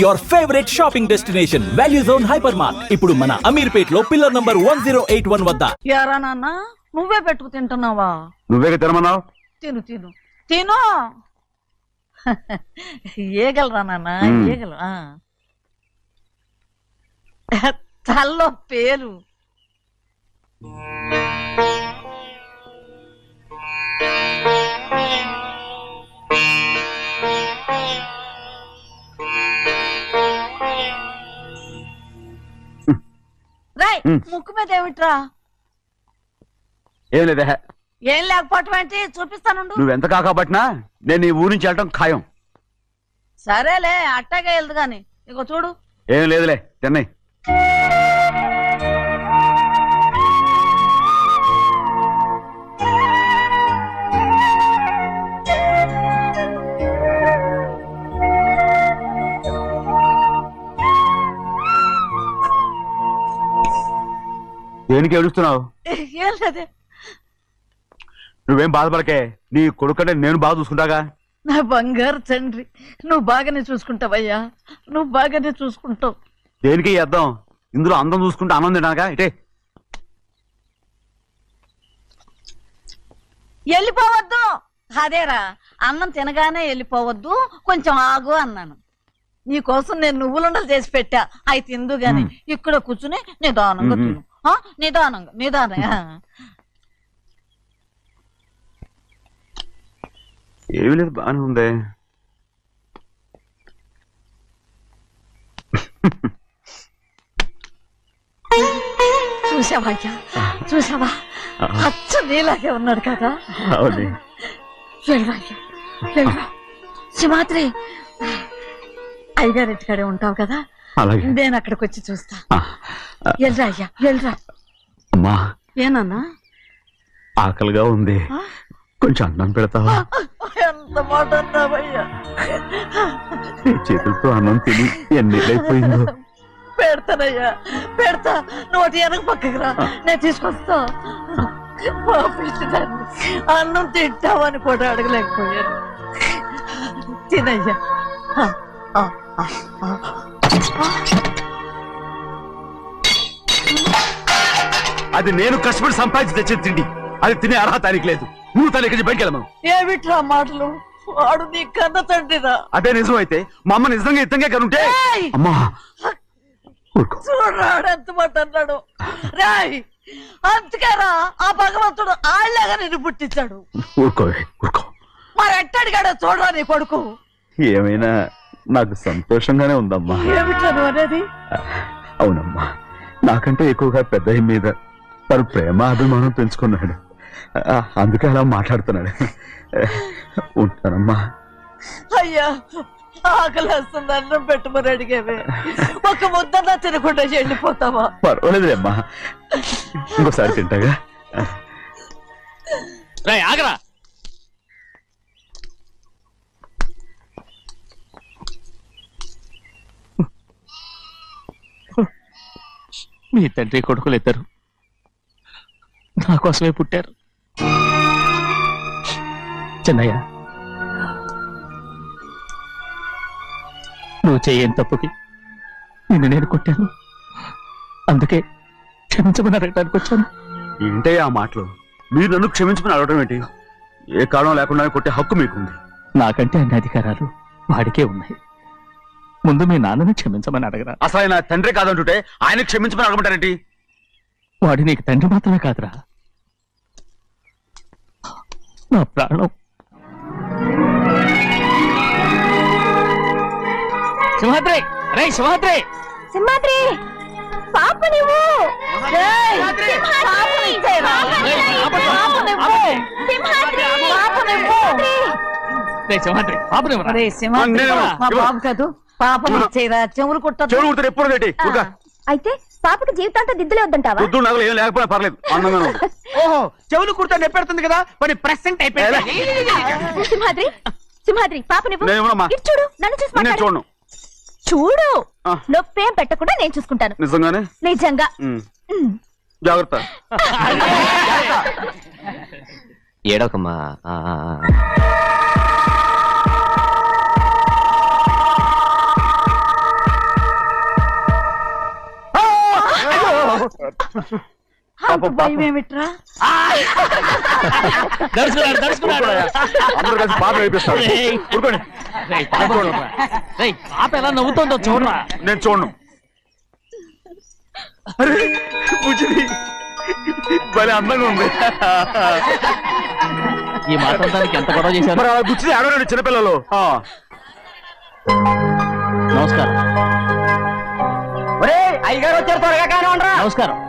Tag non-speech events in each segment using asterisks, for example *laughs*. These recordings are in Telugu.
Your favourite shopping destination value zone hyper mart ఇప్పుడు మన అమీర్పేట్లో pillar number one zero eight one వద్ద. నాన్న నువ్వే పెట్టుకు తింటున్నావా? నువ్వే తినమన్నావు? తిను తిను. తిను! *laughs* ఏగలరా నాన్న. ఏగలు. తల్లో పేరు రాయ్ మ్మ్. ముక్కు మీద ఏమిట్రా? ఏం లేదే. ఏం లేకపోవటం ఏంటి? చూపిస్తానుండు. నువ్వెంత కాకపట్టినా నేను ఈ ఊరి నుంచి వెళ్ళటం ఖాయం. సరేలే అట్టాగే వెళ్దు గాని ఇగో చూడు. ఏం లేదులే చెన్నై దేనికి ఏడుస్తున్నావు? ఏం లేదే. నువ్వేం బాధపడకే. నీ కొడుకంటే నేను బాగా చూసుకుంటాగా? నా బంగారు తండ్రి నువ్వు బాగానే చూసుకుంటావయ్యా. నువ్వు బాగానే చూసుకుంటావు. దేనికి అర్థం? ఇందులో అందం చూసుకుంటే ఆనందం తినగా ఇటే. వెళ్ళిపోవద్దు. అదేరా అన్నం తినగానే వెళ్ళిపోవద్దు. కొంచెం ఆగు అన్నాను. నీకోసం నేను నువ్వులుండలు చేసి పెట్టా. అవి తిందు గాని మ్మ్. ఇక్కడ కూర్చుని నిదానంగా. తిను. నిదానంగా నిదానంగా ఏమీ లేదు బాగానే ఉంది. చూసావా అయ్యా? చూసావా? అచ్చ నీలాగే ఉన్నాడు కదా. అవునే. వెళ్ళరా అయ్యా? అయ్యగారింటికాడే ఉంటావు కదా? అలాగే. నేను అక్కడికి వచ్చి చూస్తా వెళ్ళరా అయ్యా వెళ్ళరా అమ్మా. ఏనన్నా? ఆకలిగా ఉంది? కొంచెం అన్నం పెడతావా? ఎంత మాట అన్నావయ్యా నీ చేతులతో అన్నం తిని ఎన్నిళ్ళైపోయిందో పెడతానయ్యా పెడతా. నోటి వెనక పక్కకు రా. నేను తీసుకొస్తా. పాపించదాన్ని అన్నం తింటావని కూడా అడగలేకపోయాను. తినయ్యా. అది నేను కష్టపడి సంపాదించి తెచ్చిన తిండి. అది తినే అర్హత ఆయనకి లేదు. నువ్వు తన ఇక్కడి బయటికి ఏమిట్రా మాటలు? వాడు నీ కన్న తండ్రిరా అదే నిజం అయితే మా అమ్మ నిజంగా ఇద్దంగా కనుంటే! అమ్మా! చూడరాడు ఎంత మాట అన్నాడు. రాయ్! అందుకేరా ఆ భగవంతుడు ఆళ్ళగా నిన్ను పుట్టించాడు. ఊరుకో ఊరుకో. మరి ఎట్టడిగాడో చూడరా నీ కొడుకు. ఏమైనా నాకు సంతోషంగానే ఉందమ్మా. అవునమ్మా. నాకంటే ఎక్కువగా పెద్ద మీద తను ప్రేమ అభిమానం పెంచుకున్నాడు. అందుకే అలా మాట్లాడుతున్నాడు. ఉంటానమ్మా. అయ్యా ఆకలి వస్తుంది అన్నం పెట్టమని అడిగేవే. ఒక ముద్దన్నా తినకుండా వెళ్ళిపోతావా పర్వాలేదులేమ్మా ఇంకోసారి తింటాగా? ఆగరా. మీ తండ్రి కొడుకులు ఇద్దరు. నా కోసమే పుట్టారు. చెన్నయ్య నువ్వు చేయని తప్పుకి నిన్ను నేను కొట్టాను. అందుకే క్షమించమని అడగడానికి వచ్చాను. ఏంటే ఆ మాటలు. మీరు నన్ను క్షమించుకుని అడగడం ఏంటి? ఏ కారణం లేకుండా కొట్టే హక్కు మీకుంది. నాకంటే అన్ని అధికారాలు వాడికే ఉన్నాయి. ముందు మీ నాన్నని క్షమించమని అడగరా. అసలు ఆయన తండ్రి కాదంటుంటే ఆయన క్షమించమని అడగమంటారేంటి? వాడి నీకు తండ్రి మాత్రమే కాదురా. నా ప్రాణం. సింహాద్రి! రే సింహాద్రి! సింహాద్రి! పాప నువ్వు! సింహాద్రి! పాపనివ్వరా ఒరేయ్ సింహాద్రి, ఇవ్వ. బాబు కాదు. చెవులు ఎప్పుడు ఏంటి ఊరుకో. అయితే పాపకి జీవితాంతం దిద్దులే వద్దంటావా? పొద్దున్న నగలు ఏం లేకపోయినా పర్లేదు. ఉంది. *laughs* ఓహో చెవులు కుర్తా నెప్పెడుతుంది కదా? మరి ప్రెసెంట్ అయిపోయింది. సింహాద్రి సింహాద్రి పాప నువ్వు నేను ఇవ్వనమ్మా. ఇటు చూడు నన్ను చూసి నేను మాట్లాడు. చూడను. చూడు ఆ. నొప్పేం పెట్టకుండా నేను చూసుకుంటాను. నిజంగానే? నిజంగా. ఉమ్. ఉమ్. జాగ్రత్త. *laughs* ఏడోకమ్మా ఆ, ఆ, ఆ. ఏమిట్రా అందరూ కలిసి పాప వేపిస్తారు. ఊరుకోండి. పాప. రేయ్, పాప ఎలా నవ్వుతుందో చూడరా. నేను చూడను. అరే బుజ్జిది భలే అందంగా ఉంది. ఈ మాట్లాడడానికి ఎంత గొడవ చేశారు? మరి ఆడవాడు చిన్నపిల్లలు. ఆ. నమస్కారం. అయ్యగారు వచ్చారు త్వరగా కానివ్వండిరా. నమస్కారం.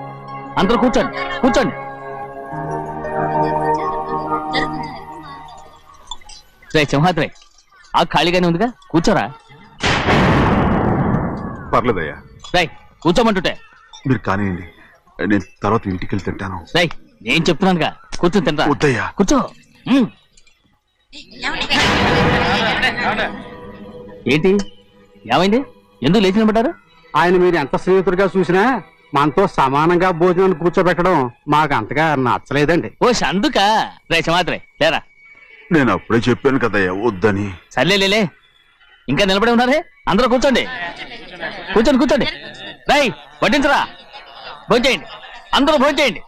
అందరూ కూర్చోండి కూర్చోండి. రే సింహాద్రి ఆ ఖాళీగానే ఉందిగా కూర్చోరా. పర్లేదయ్యా. రే కూర్చోమంటుంటే. మీరు కానివ్వండి నేను తర్వాత ఇంటికి వెళ్ళి తింటాను. రే నేను చెప్తున్నానుగా కూర్చొని తింటా వద్దయ్యా. కూర్చో. ఉమ్. ఏంటి? ఏమైంది? ఎందుకు లేచి నిలబడ్డారు? ఆయన మీరు ఎంత స్నేహితుడిగా చూసినా మనతో సమానంగా భోజనాన్ని కూర్చోబెట్టడం మాకు అంతగా నచ్చలేదండి. ఓ అందుకా రే సింహాద్రి లేరా? నేను అప్పుడే చెప్పాను కదయ్యా వద్దని. సర్లే లేలే ఇంకా నిలబడి ఉన్నారే? అందరూ కూర్చోండి. కూర్చోండి కూర్చోండి. రై వడ్డించరా? భోంచేయండి అందరూ భోంచేయండి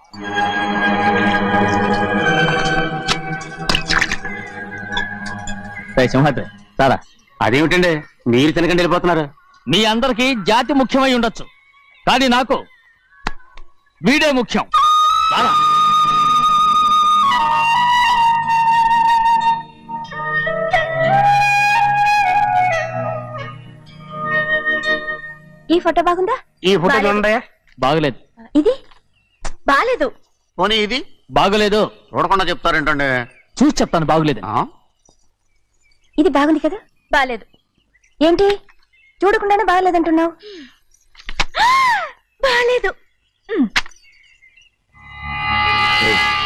రై సింహాద్రి సారా అదేమిటండి? మీరు తినకండి వెళ్ళిపోతున్నారు. మీ అందరికి జాతి ముఖ్యమై ఉండొచ్చు. కానీ నాకు వీడే ముఖ్యం. రారా. ఈ ఫోటో బాగుందా? ఈ ఫోటో చూడండి బాగలేదు. ఇది? బాలేదు పోనీ ఇది? బాగలేదు. చూడకుండా చెప్తారేంటండి? చూసి చెప్తాను బాగలేదు? ఇది బాగుంది కదా? బాలేదు. ఏంటి? చూడకుండానే బాగలేదంటున్నావు? బాలేదు.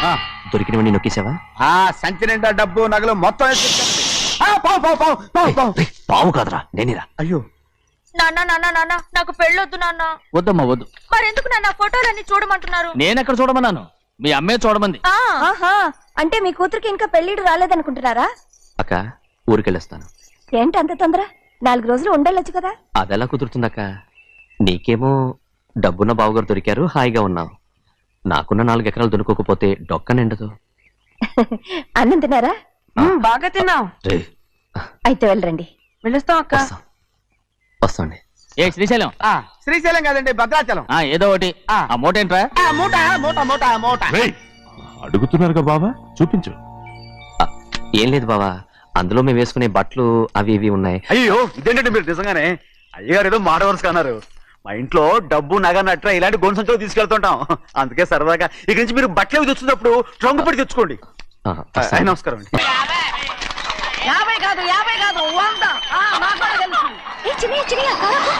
ఆ. దొరికినవన్నీ నొక్కేసావా? ఆ సంచి నిండా డబ్బు నగలు మొత్తం ఎత్తుకెళ్ళండి. ఆ, పావు పావు పావు పావు పావు. రేయ్, పావు కాదురా నేనేరా. అయ్యో. నాన్న నాన్న నాన్న నాకు పెళ్ళొద్దు నాన్న. వద్దమ్మా వద్దు. మరెందుకు నాన్న ఫోటోలన్నీ చూడమంటున్నారు? నేనెక్కడ చూడమన్నాను? మీ అమ్మే చూడమంది. ఆహా అంటే మీ కూతురికి ఇంకా పెళ్ళిడు రాలేదనుకుంటున్నారా? అక్క ఊరికెళ్ళొస్తాను. ఏంటి అంత తొందర? నాలుగు రోజులు ఉండొచ్చు కదా? అదెలా కుదురుతుందక్క? నీకేమో డబ్బున్న బావగారు దొరికారు హాయిగా ఉన్నావు. నాకున్న నాలుగు ఎకరాలు దొరకకపోతే డొక్క నిండదు. *laughs* అన్నం తిన్నారా? బాగా తిన్నావు. అయితే వెళ్ళరండి. పిలుస్తాం అక్క. వస్తాం. వస్తాండి. ఏ శ్రీశైలం. ఆ, శ్రీశైలం కాదండి భద్రాచలం. ఆ ఏదో ఒకటి. ఆ. మూట ఏంట్రా? ఆ, మూట మూట మూట మూట. అడుగుతున్నారుగా బాబా చూపించు. ఏం లేదు బావా. అందులో మేము వేసుకునే బట్టలు అవి ఇవి ఉన్నాయి. అయ్యో ఇదేంటంటే మీరు నిజంగానే? అయ్యగారు ఏదో మాట వరుస అన్నారు. మా ఇంట్లో డబ్బు నగ నట్ర ఇలాంటి గొంతు సంచులు తీసుకెళ్తుంటాం. అందుకే సరదాగా ఇక నుంచి మీరు బట్టలు తెచ్చుకున్నప్పుడు ట్రంక్ పడి తెచ్చుకోండి. నమస్కారం అండి. యాభై కాదు యాభై కాదు వంద. ఆ, నాకు కూడా తెలుసు. ఏ చిన్నయ్య చిన్నయ్య కారకు.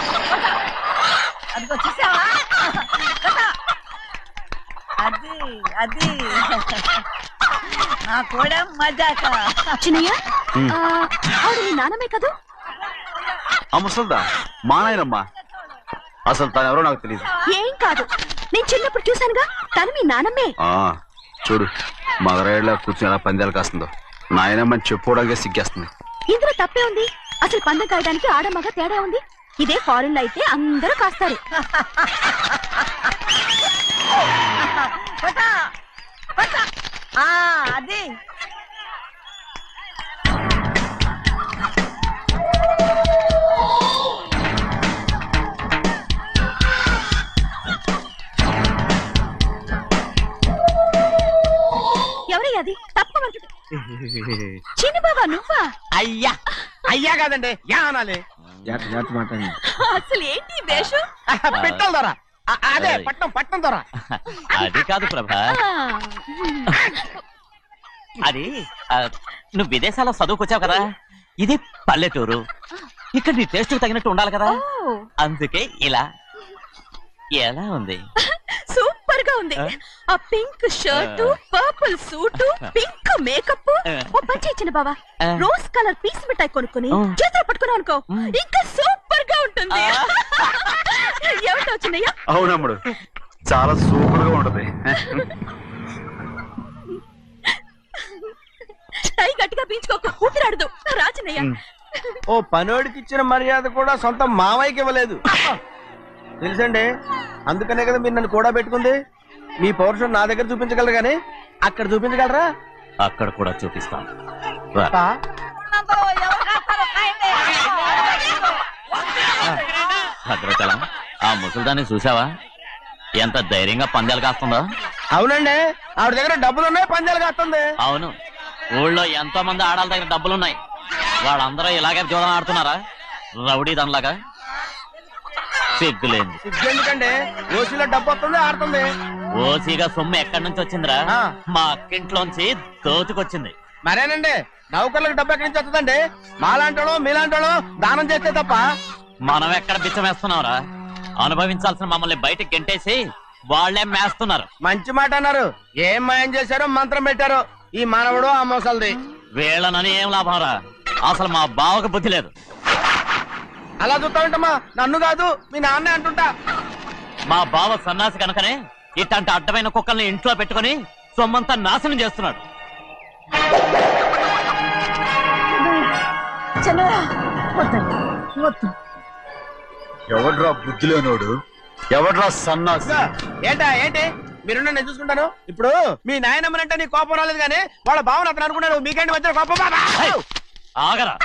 అదిగో చూసావా? కదా? అది అది. నా కూడా మజాక. చిన్నయ్య ఆ, ఆవిడ మీ నాన్నమే కదూ? ఆ ముసల్దా మా నాయనమ్మా. అసలు తను ఎవరో నాకు తెలియదు ఏం కాదు. నేను చిన్నప్పుడు చూశానుగా. తను మీ నాన్నమ్మే ఆ చూడు మగరాయిలా కూర్చుని ఎలా పందాలు కాస్తుందో. నాయనమ్మని చెప్పుకోవడానికి సిగ్గేస్తుంది. ఇందులో తప్పే ఉంది. అసలు పందెం కాయడానికి ఆడమగ తేడా ఉంది. ఇదే ఫారిన్లో అయితే అందరూ కాస్తారు. *laughs* అది. అది? తప్పమంటుంది *laughs* చిన్న బాబా నువ్వా? అయ్యా అయ్యా కాదండి యా అనాలి. అసలు ఏంటి ఈ వేషం పెట్టాలి దొర. అదే పట్నం పట్నం దొర. అది కాదు ప్రభా. అది ఆ, నువ్వు విదేశాల్లో చదువుకొచ్చావు కదా? ఇది పల్లెటూరు. ఇక్కడ నీ టేస్ట్ తగినట్టు ఉండాలి కదా? ఓ, అందుకే ఇలా. ఎలా ఉంది? సూపర్గా ఉంది. ఆ? Pink shirt purple suit pink makeup. ఓ పని ఇచ్చిన బావా. రోజ్ కలర్ పీస్ మిఠాయి కొనుక్కొని. చేతిలో పట్టుకున్నావు అనుకో. ఇంకా సూపర్గా ఉంటుంది అవునమ్ముడు. చాలా సూపర్గా ఉంటది. టై గట్టిగా పీంచుకోకు ఊపిరాడదు. రాచినయ్య ఓ పనోడికి ఇచ్చిన మర్యాద కూడా సొంత మావయ్యకి ఇవ్వలేదు. *laughs* తెలుసండి? అందుకనే కదా మీరు నన్ను కూడా పెట్టుకుంది. మీ పౌరుషం నా దగ్గర చూపించగలరు కానీ అక్కడ చూపించగలరా? అక్కడ కూడా చూపిస్తాను కాయండి. భద్రాచలం ఆ ముసలిదాన్ని చూసావా ఎంత ధైర్యంగా పందాలు కాస్తుందో. అవునండి. ఆవిడ దగ్గర డబ్బులు ఉన్నాయి పందాలు కాస్తుంది. అవును. ఊళ్ళో ఎంతో మంది ఆడాల దగ్గర డబ్బులున్నాయి. వాళ్ళందరూ ఇలాగే జోదం ఆడుతున్నారా రౌడీ దానిలాగా సిగ్గులేంది. ఎందుకండి ఓసీలో డబ్బు వస్తుంది ఆడుతుంది. ఓసీగా సొమ్ము ఎక్కడి నుంచి వచ్చిందిరా? ఆ. మా అక్కింట్లోంచి దోచుకొచ్చింది. మరేనండి? నౌకర్లకు డబ్బు ఎక్కడి నుంచి వస్తుందండి? మాలాంటి వాళ్ళు మీలాంటి వాళ్ళు దానం చేస్తే తప్ప. మనం ఎక్కడ బిచ్చం వేస్తున్నావురా? అనుభవించాల్సిన మమ్మల్ని బయటకు గెంటేసి వాళ్ళే మేస్తున్నారు. మంచి మాట అన్నారు. ఏం మాయం చేశారో మంత్రం పెట్టారో. ఈ మానవుడు ఆ మోసల్ది. వీళ్ళనని ఏం లాభం రా అసలు మా బావకు బుద్ధి లేదు. అలా చూస్తా ఉంటామా నన్ను కాదు మీ నాన్నే అంటుంటా. మా బావ సన్నాసి కనుకనే ఇట్లాంటి అడ్డమైన కుక్కల్ని ఇంట్లో పెట్టుకొని సొమ్మంతా నాశనం చేస్తున్నాడు. ఎవడ్రా బుద్ధి లేనోడు ఎవడ్రా సన్నాసి? ఏంటా ఏంటి? మీరు నేను చూసుకుంటాను? ఇప్పుడు మీ నాయనమ్మనంటే నీ కోపం రాలేదు కానీ వాళ్ళ భావన అతను అనుకున్నాడు. మీకేంటి మధ్య కోపం? బాబా! ఆగరా.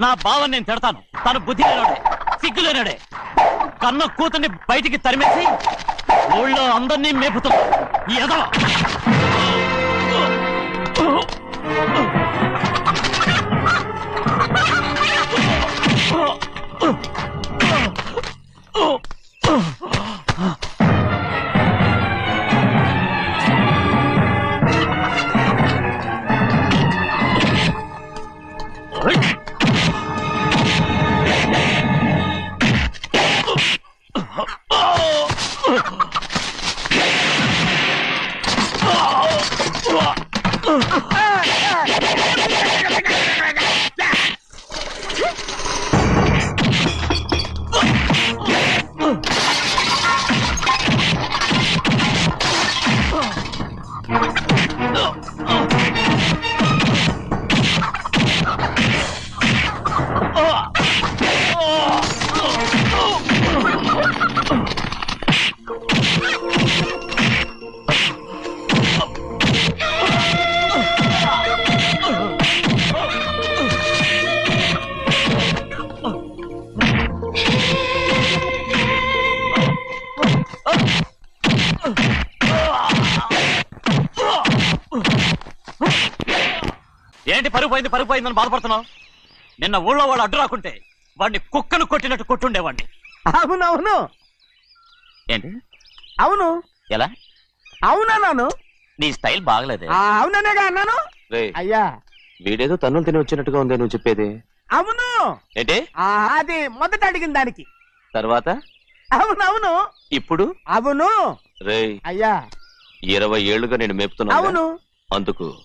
నా బావని నేను తిడతాను. తను బుద్ధి లేనాడే సిగ్గు లేనాడే కన్న కూతుర్ని బయటికి తరిమేసి ఊళ్ళో అందరినీ మేపుతున్నా ఈ ఎదవ. పరుగు పోయింది పరుగు పోయిందని బాధపడుతున్నావు? నిన్న ఊళ్ళో వాళ్ళు అడ్డు రాకుంటే వాడిని కుక్కను కొట్టినట్టు కొట్టుండేవాడిని. అవునవును ఏంటి? అవును. ఎలా? అవునన్నాను నీ స్టైల్ బాగలేదే. ఆ, అవుననేగా అన్నాను? అయ్యా. వీడేదో తన్నులు తిని వచ్చినట్టుగా ఉంది నువ్వు చెప్పేది. అవును. ఏంటి? అది మొదట అడిగిన దానికి. తర్వాత? అవునవును ఇప్పుడు? అవును. రే అయ్యా. ఇరవై ఏళ్ళుగా నేను మేపుతున్నా అవును. అందుకు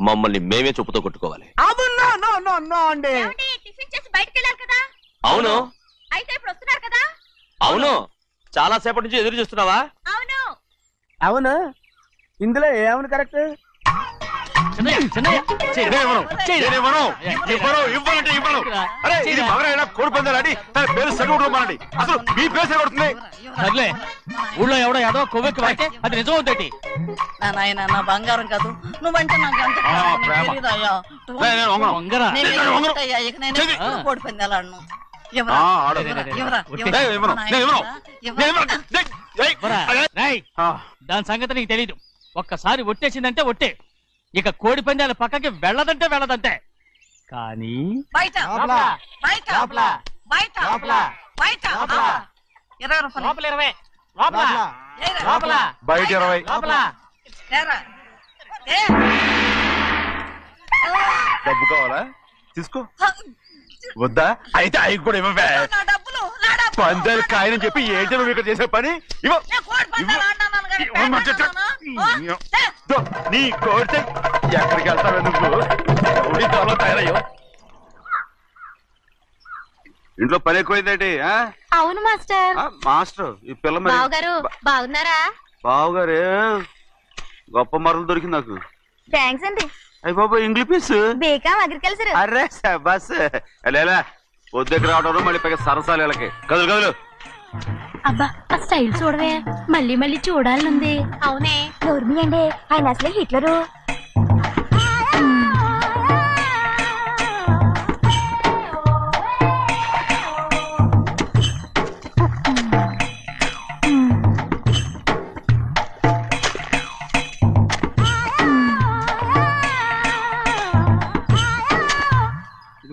మమ్మల్ని మేమే చెప్పుతో కొట్టుకోవాలి. అవును నో నో నో అండి. ఏమండి టిఫిన్ చేసి బయటకు వెళ్ళారు కదా? అవును. అయితే ఇప్పుడు వస్తున్నారు కదా? అవును. చాలా సేపటి నుంచి ఎదురు చూస్తున్నావా? అవును. అవును. ఇందులో ఏమని కరెక్ట్? చిన్నయ్య, చిన్నయ్య, చెయ్యి. ఇవ్వను, చెయ్యి. నేను ఇవ్వను, ఇవ్వను, ఇవ్వనంటే ఇవ్వను. అరే ఇది మగరైనా కోడి పందాలని తన పేరు సరిగొట్టుకోమనండి అసలు మీ పేరు సరిగొడుతుంది సర్లే. ఊళ్ళో ఎవడో ఏదో కొవ్వెక్కి వాడితే అది నిజం అవుతాయి నా నాయన నా బంగారం కాదు. నువ్వంటే నాకు నేను కోడి దాని సంగతి నీకు తెలీదు. ఒక్కసారి ఒట్టేసిందంటే ఒట్టే. ఇక కోడి పందాల పక్కకి వెళ్ళదంటే వెళ్ళదంటే కానీ బయట. లోపల. బయట. లోపల. బయట. లోపల. బయట. లోపల. ఆ. ఇరవై రూపాయలు. ఇరవై. ఏరా. బయట ఇరవై. ఏ. డబ్బు కావాలా? తీసుకో. వద్దా? అయితే అవి కూడా ఇవ్వవే. నా డబ్బులు నా డబ్బులు. పందాలు కాయని చెప్పి ఏంటి నువ్వు ఇక్కడ చేసే పని ఇవ్వ. నేను కోడి పందాలు ఆడినాను నీ కోరితే ఎక్కడికి వెళ్తావే నువ్వు రౌడీ త్వరలో తయారయ్యో ఇంట్లో పని ఎక్కువైందేంటి ఆ? అవును మాస్టర్. మాస్టర్ ఈ పిల్ల బావగారు బాగున్నారా? బావుగారే గొప్ప మరలు దొరికింది నాకు. థ్యాంక్స్ అండి. అయ్యి బాబా English piece? B Com agriculture. అరే బస్ లేలా పొద్దుకి రావడం మళ్ళీ పైగా సరసాలు వీళ్ళకి. కదులు కదులు. అబ్బా ఆ స్టైల్ చూడవే. మళ్ళీ మళ్ళీ చూడాలనుంది. అవునే. నోర్మి అండి ఆయన అసలు హిట్లరు.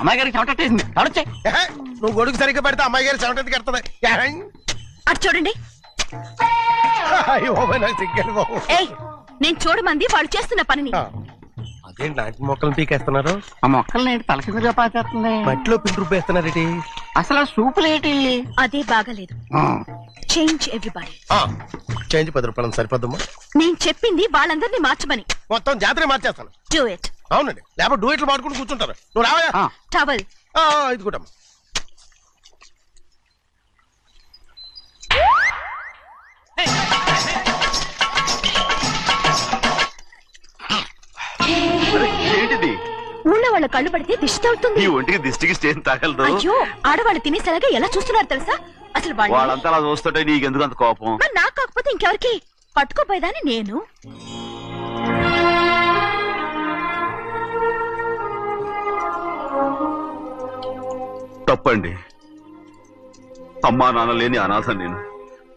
అమ్మాయి గారికి చెమటట్టేసింది తడొచ్చే ఏహే, నువ్వు గొడుగు సరిగ్గా పెడితే అమ్మాయి గారి సెవెంటీ కడుతుంది అటు చూడండి. అయ్యో నాకు సిగ్గాను బాబు. ఏయ్ నేను చూడమంది వాళ్ళు చేస్తున్న పనిని. ఆ, అదేంటి లాంటి మొక్కలు పీకేస్తున్నారు? ఆ మొక్కల్ని ఏంటి తల కిందగా పాచేస్తుంది మట్టిలో పిండి రుబ్బేస్తున్నారేటి అసలు సూపులేటి అదే బాగలేదు. చేంజ్ ఎవ్రీబడి చేంజ్ పది రూపాయలు సరిపోద్దమ్మా. నేను చెప్పింది వాళ్ళందరినీ మార్చమని. మొత్తం జాతర మార్చేస్తాను. డూ ఇట్ అవునండి. లేకపోతే డూయిట్లు మాడుకుంటూ కూర్చుంటారు. నువ్వు రావయా ఆ. టవల్. ఆ, ఇది కూడా ఏంటిది? ఊళ్ళో వాళ్ళ కళ్ళు పడితే దిష్టి ఈ ఒంటికి దిష్టికి స్టేన్ తగలదు. అయ్యో ఆడవాళ్ళు తినేసరిగా ఎలా చూస్తున్నారు తెలుసా? అసలు వాళ్ళు వాళ్ళంతా అలా చూస్తుంటే నీకెందుకు అంత కోపం? మరి నాకు కాకపోతే ఇంకెవరికి? పట్టుకోపోయేదాన్ని నేను. తప్పండి. అమ్మా నాన్న లేని అనాథ నేను.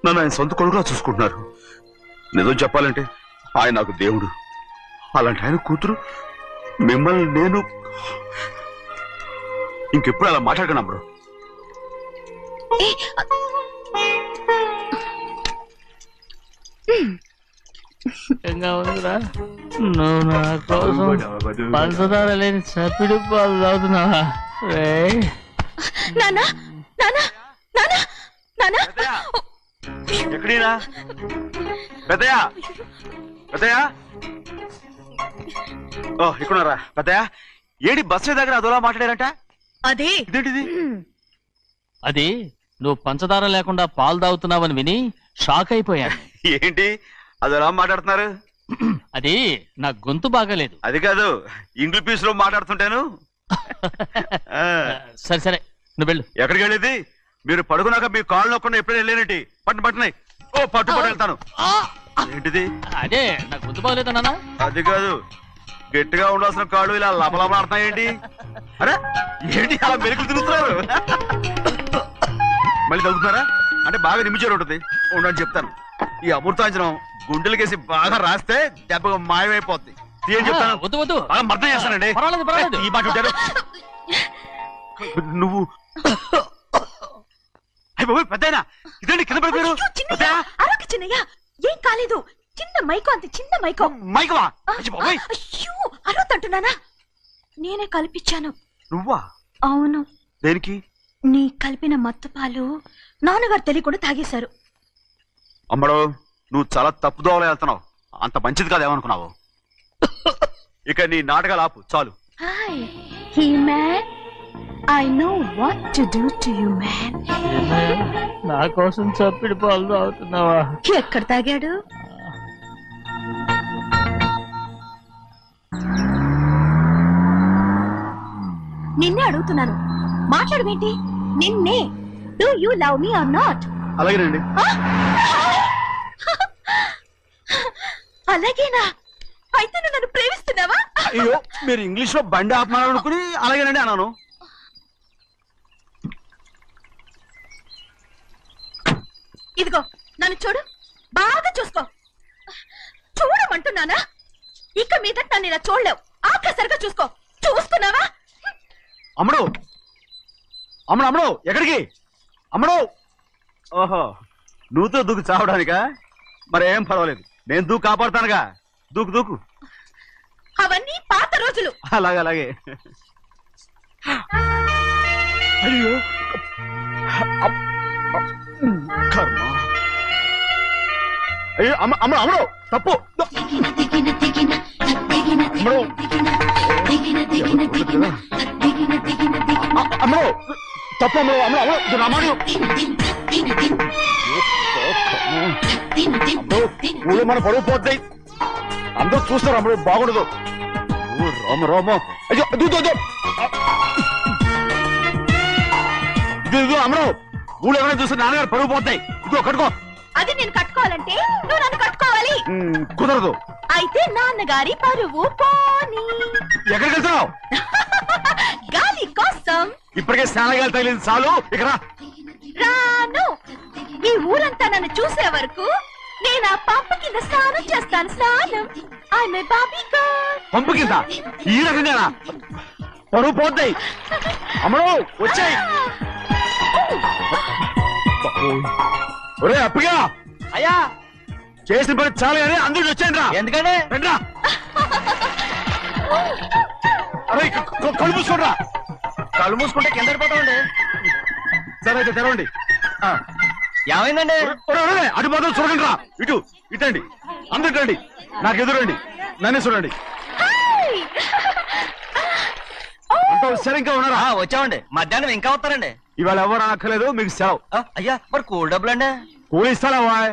నన్ను ఆయన సొంత కొడుకులా చూసుకుంటున్నారు. నిజం చెప్పాలంటే ఆయన నాకు దేవుడు. అలాంటి ఆయన కూతురు మిమ్మల్ని నేను ఇంకెప్పుడు అలా మాట్లాడకండి బ్రో ఏ, ఇంకా ఉందిరా? నువ్వు నా కోసం పంచదార లేని చప్పిడి పాలు తాగుతున్నావా? రేయ్. నాన్నా నాన్నా నాన్నా నాన్నా ఎక్కడీనా పెద్దయా పెద్దయా ఓ ఇక్కడున్నారా? పెద్దయా ఏడి బస్సు దగ్గర అదోలా మాట్లాడారంట? అదే. ఇదేంటిది? అది నువ్వు పంచదార లేకుండా పాలు తాగుతున్నావని విని షాక్ అయిపోయాను. ఏంటి? అదోలా మాట్లాడుతున్నారు? అది నా గొంతు బాగాలేదు. అది కాదు ఇంగ్లీష్ పీస్లో మాట్లాడుతుంటాను. *laughs* ఆ, సరే సరే. నువ్వు వెళ్ళు. ఎక్కడికి వెళ్ళేది? మీరు పడుకున్నాక మీ కాళ్ళు నొక్కకుండా ఎప్పుడైనా వెళ్ళేనంటి? పట్టు పట్టునాయి ఓ పట్టు పట్టు వెళ్తాను. ఏంటిది? అదే నా గొంతు బాగలేదు నాన్న. అది కాదు. గట్టిగా ఉండాల్సిన కాళ్ళు ఇలా లపలపలాడుతున్నాయేంటి అరే ఏంటి అలా మెరుకులు తిరుగుతున్నారు? మళ్ళీ తగ్గుతున్నారా? అంటే బాగా నిమిషాలు ఉంటుంది. ఉండని చెప్తాను. ఈ అమృతాంజనం గుండెలకేసి బాగా రాస్తే దెబ్బగా మాయమైపోద్ది. ఏం చెప్తాను. వద్దు వద్దు. బాగా మర్దం చేస్తానండి. పర్వాలేదు, పర్వాలేదు. ఈ మాట ఉంటారు *laughs* నువ్వు అయ్య బాబోయ్, పెద్దయినా? ఇదండి కింద పడిపోయారు? పెద్దయ్య, అరొక చిన్నయ్య. ఏం కాలేదు. చిన్న మైకో అంత చిన్న మైకో. మైకవా? అయ్య బాబోయ్, అయ్యో అరవతంటున్నానా నేనే కల్పించాను. నువ్వా? అవును. దేనికి? నీ కలిపిన మత్తు పాలు నాన్నగారు తెలియకుండా తాగేశారు. అమ్మడో నువ్వు చాలా తప్పు దోవలో వెళ్తున్నావు. అంత మంచిది కాదు ఏమనుకున్నావు? *laughs* ఇక నీ నాటకాలు ఆపు చాలు. Hi he man. I know what to do to you man నా కోసం చప్పిడి పాలు తాగుతున్నావా? ఎక్కడ తాగాడు? నిన్నే అడుగుతున్నాను. మాట్లాడమేంటి? నిన్నే. Do you love me or not అలాగేనండి. అలాగేనా? అయితే నువ్వు నన్ను ప్రేమిస్తున్నావా? అయ్యో మీరు ఇంగ్లీష్లో బండి ఆపమాలనుకుని అలాగేనండి అన్నాను. ఇదిగో నన్ను చూడు. బాగా చూసుకో. చూడమంటున్నానా? ఇక మీద నన్ను ఇలా చూడలేవు. ఆఖసరిగా చూసుకో. చూస్తున్నావా? అమ్మడు! అమ్మడు అమ్మడు ఎక్కడికి? అమ్మడు! ఓహో నువ్వుతో దూకి చావడానికా? మరేం పర్వాలేదు. నేను దూకు కాపాడుతానుగా. దూకు దూకు. అవన్నీ పాత రోజులు. అలాగే అలాగే. అయ్యో! కర్మ. అయ్యో అమ్మ అమ్మ అమ్మడు తప్పు. అమ్మడు. అమ్మడు తప్పు అమ్మడు అమ్మడు అమ్మడు ఇది ఊళ్ళో మన పరువు పోతాయి అందరూ చూస్తారు అమ్మడు బాగుండదు. రామ రామ. అయ్యో దూ దూ అమ్మడు. ఊళ్ళో ఎవరైనా చూస్తే నాన్నగారు పరువు పోతాయి. ఇదిగో కట్టుకో. అది నేను కట్టుకోవాలంటే నువ్వు నన్ను కట్టుకోవాలి. ఉమ్, కుదరదు. అయితే నాన్నగారి పరువు పోనీ. ఎక్కడికి వెళ్తున్నావు? *laughs* గాలి కోసం. ఇప్పటికే స్నానగాలు తగిలింది. చాలు ఇక్కడ. రాను. ఈ ఊరంతా నన్ను చూసే వరకు నేను ఆ పంప కింద స్నానం చేస్తాను స్నానం. ఐ బాబీ పంపు కింద? ఈ రకంగానా? పరువు పోతాయి. అమ్మడు వచ్చాయి. *laughs* ఒరే అప్పగా అయ్యా! చేసిన పని చాలు కానీ అందరికి వచ్చాను రా ఎందుకంటే రండ్రా. అరే కళ్ళు మూసుకోండి రా కళ్ళు మూసుకుంటే కింద పడిపోతామండి. సరే అయితే తెరవండి. ఆ. ఏమైందండి? అటు మాత్రం చూడండి రా ఇటు ఇటండి. అందరు రండి నాకు ఎదురండి. నన్నే చూడండి. అంతా సరిగ్గా ఉన్నారా? వచ్చామండి. మధ్యాహ్నం ఇంకా వస్తారండి. ఇవాళ ఎవరు అనక్కర్లేదు మీకు సెలవు. అయ్యా మరి కూల్ డబ్బులు అండి కూలి ఇస్తారా వాయ్?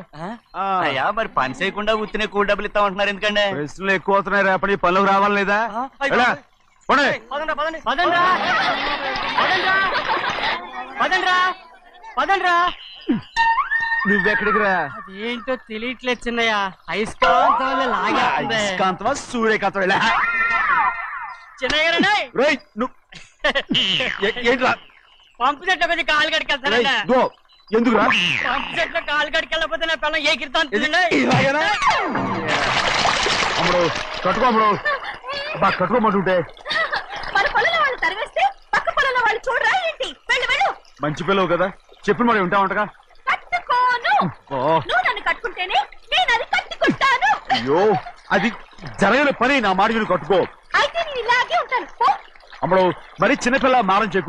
ఆ. అయ్యా మరి పని చేయకుండా ఉత్తినే కూల్ డబ్బులు ఇస్తామంటున్నారు ఎందుకండి? ప్రశ్నలు ఎక్కువ అవుతున్నాయి రేపటి పనులకు రావాలి లేదా? ఆ, అయ్యో. ఎలా? పోనీ. పదండి పదండి. పదండ్రా. పదండ్రా. పదండ్రా. పదండ్రా. నువ్వెక్కడికి రా ఏంటో తెలియట్లేదు చిన్నయ్య. అయస్కాంతం వల్ల లాగేస్తుంది అయస్కాంతమా సూర్యకాంతం ఇలా. చిన్నయ్య గారండి రేయ్, నువ్వు. ఏ- ఏంట్రా? పంపు చెట్ల కొద్ది కాలు కడికెళ్తానండి దో, ఎందుకురా? పంపు చెట్ల కాలు కడికెళ్ళకపోతే నా పిల్లలు ఏ కిర్తాను? అమ్ముడు బా కట్టుకోమంటుంటే. మన పొలంలో వాళ్ళు తరివేస్తే పక్క పొలంలో వాళ్ళు చూడరా ఏంటి? వెళ్ళు వెళ్ళు. మంచి పిల్లవు కదా. చెప్పిన మరి ఉంటా ఉంటగా కట్టుకోను. ఓ నువ్వు నన్ను కట్టుకుంటేనే నేను అది కట్టుకుంటాను. అయ్యో అది జరగని పని నా మాట విని కట్టుకో. అయితే నేను ఇలాగే ఉంటాను. పో. అమ్మడు మరి చిన్నపిల్ల మారం చెక్కు